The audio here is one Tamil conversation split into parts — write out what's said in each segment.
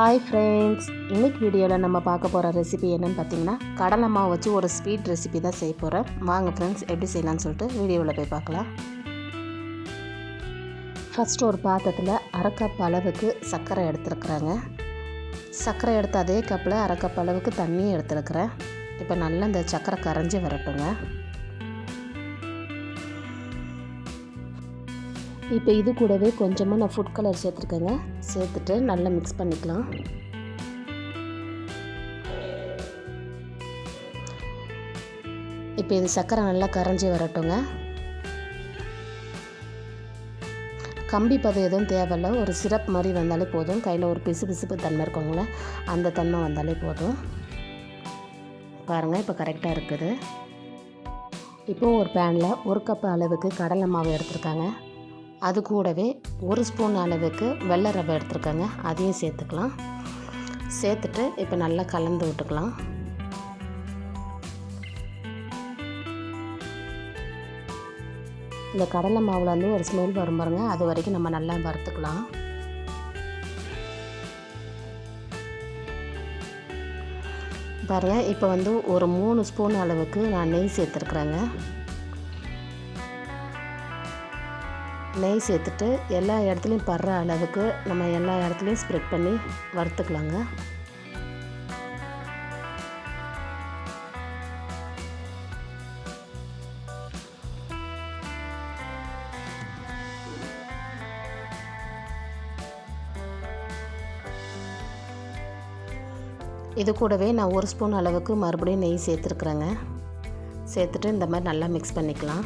ஹாய் ஃப்ரெண்ட்ஸ் இன்னைக்கு வீடியோவில் நம்ம பார்க்க போகிற ரெசிபி என்னன்னு பார்த்தீங்கன்னா கடலை மாவு வச்சு ஒரு ஸ்வீட் ரெசிபி தான் செய்ய போகிறேன் வாங்க ஃப்ரெண்ட்ஸ் எப்படி செய்யலாம்னு சொல்லிட்டு வீடியோவில் போய் பார்க்கலாம். ஃபஸ்ட்டு ஒரு பாத்திரத்தில் அரைக்கப் அளவுக்கு சர்க்கரை எடுத்துருக்குறேங்க. சர்க்கரை எடுத்த அதே கப்பில் அரைக்கப் அளவுக்கு தண்ணியும் எடுத்துருக்குறேன். இப்போ நல்லா இந்த சர்க்கரை கரைஞ்சி வரட்டுங்க. இப்போ இது கூடவே கொஞ்சமாக நான் ஃபுட் கலர் சேர்த்துருக்கேங்க. சேர்த்துட்டு நல்லா மிக்ஸ் பண்ணிக்கலாம். இப்போ இது சர்க்கரை நல்லா கரைஞ்சி வரட்டுங்க. கம்பி பதம் எதுவும் தேவையில்ல. ஒரு சிரப் மாதிரி வந்தாலே போதும். கையில் ஒரு பிசு பிசுப்பு தன்மை இருக்கவங்கள அந்த தன்மை வந்தாலே போதும். பாருங்கள் இப்போ கரெக்டாக இருக்குது. இப்போது ஒரு பேனில் ஒரு கப் அளவுக்கு கடலை மாவு எடுத்துருக்காங்க. அது கூடவே ஒரு ஸ்பூன் அளவுக்கு வெள்ளை ரவை எடுத்துருக்கேங்க. அதையும் சேர்த்துக்கலாம். சேர்த்துட்டு இப்போ நல்லா கலந்து விட்டுக்கலாம். இந்த கடலை மாவில் வந்து ஒரு ஸ்மெல் வரும் பாருங்க. அது வரைக்கும் நம்ம நல்லா வறுத்துக்கலாம். பாருங்கள் இப்போ வந்து ஒரு மூணு ஸ்பூன் அளவுக்கு நான் நெய் சேர்த்துருக்குறேங்க. நெய் சேர்த்துட்டு எல்லா இடத்துலையும் படுற அளவுக்கு நம்ம எல்லா இடத்துலையும் ஸ்ப்ரெட் பண்ணி வறுத்துக்கலாங்க. இது கூடவே நான் ஒரு ஸ்பூன் அளவுக்கு மறுபடியும் நெய் சேர்த்துருக்குறேங்க. சேர்த்துட்டு இந்த மாதிரி நல்லா மிக்ஸ் பண்ணிக்கலாம்.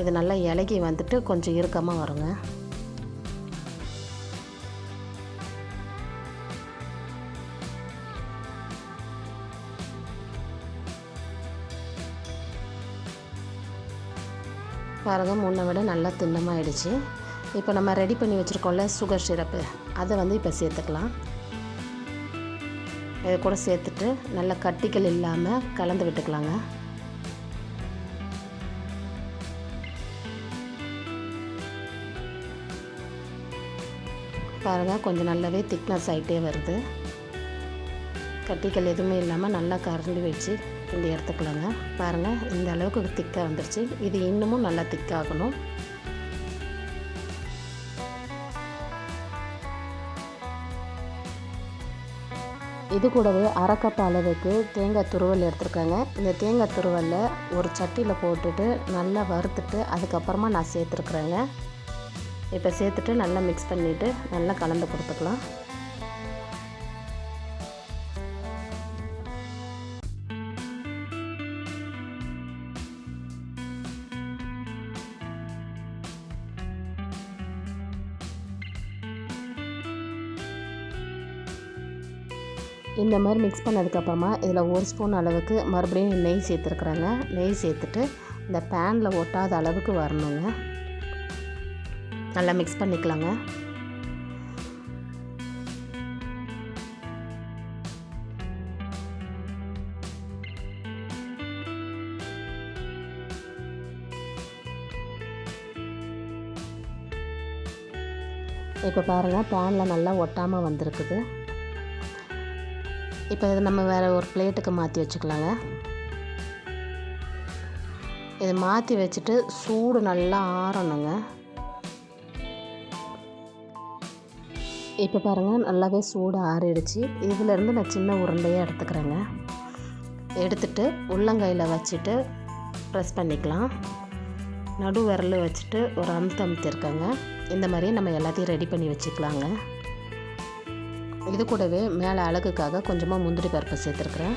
இது நல்லா இலகி வந்துட்டு கொஞ்சம் இறுக்கமாக வருங்க. பாருங்கள் முன்னை விட நல்லா திண்ணமாகிடுச்சு இப்போ நம்ம ரெடி பண்ணி வச்சுருக்கோம்ல சுகர் சிரப்பு. அதை வந்து இப்போ சேர்த்துக்கலாம். இதை கூட சேர்த்துட்டு நல்லா கட்டிகள் இல்லாமல் கலந்து விட்டுக்கலாங்க. பாருங்கள் கொஞ்சம் நல்லாவே திக்னஸ் ஆகிட்டே வருது. கட்டிகள் எதுவுமே இல்லாமல் நல்லா கரண்டி வச்சு கிண்டி எடுத்துக்கலாங்க பாருங்கள் இந்த அளவுக்கு திக்காக வந்துருச்சு. இது இன்னமும் நல்லா திக்காகணும் இது கூடவே அரை அளவுக்கு தேங்காய் துருவல் எடுத்துருக்காங்க. இந்த தேங்காய் துருவலில் ஒரு சட்டியில் போட்டுட்டு நல்லா வறுத்துட்டு அதுக்கப்புறமா நான் சேர்த்துருக்குறேங்க. இப்போ சேர்த்துட்டு நல்லா மிக்ஸ் பண்ணிவிட்டு நல்லா கலந்து கொடுத்துக்கலாம். இந்த மாதிரி மிக்ஸ் பண்ணதுக்கப்புறமா இதில் ஒரு ஸ்பூன் அளவுக்கு மறுபடியும் நெய் சேர்த்துருக்குறாங்க. நெய் சேர்த்துட்டு இந்த பேனில் ஒட்டாத அளவுக்கு வரணுங்க. நல்லா மிக்ஸ் பண்ணிக்கலாங்க. இப்போ பாருங்கள் பேனில் நல்லா ஒட்டாமல் வந்திருக்குது. இப்போ இதை நம்ம வேறு ஒரு பிளேட்டுக்கு மாற்றி வச்சுக்கலாங்க. இதை மாற்றி வச்சுட்டு சூடு நல்லா ஆறணுங்க. இப்போ பாருங்கள் நல்லாவே சூடு ஆறிடுச்சு. இதிலேருந்து நான் சின்ன உருண்டையாக எடுத்துக்கிறேங்க. எடுத்துட்டு உள்ளங்கையில் வச்சுட்டு ப்ரெஸ் பண்ணிக்கலாம். நடு விரல் வச்சுட்டு ஒரு அமுத்து அமுத்திருக்கேங்க. இந்த மாதிரி நம்ம எல்லாத்தையும் ரெடி பண்ணி வச்சுக்கலாங்க. இது கூடவே மேலே அழகுக்காக கொஞ்சமாக முந்திரி பருப்பு சேர்த்துருக்குறேன்.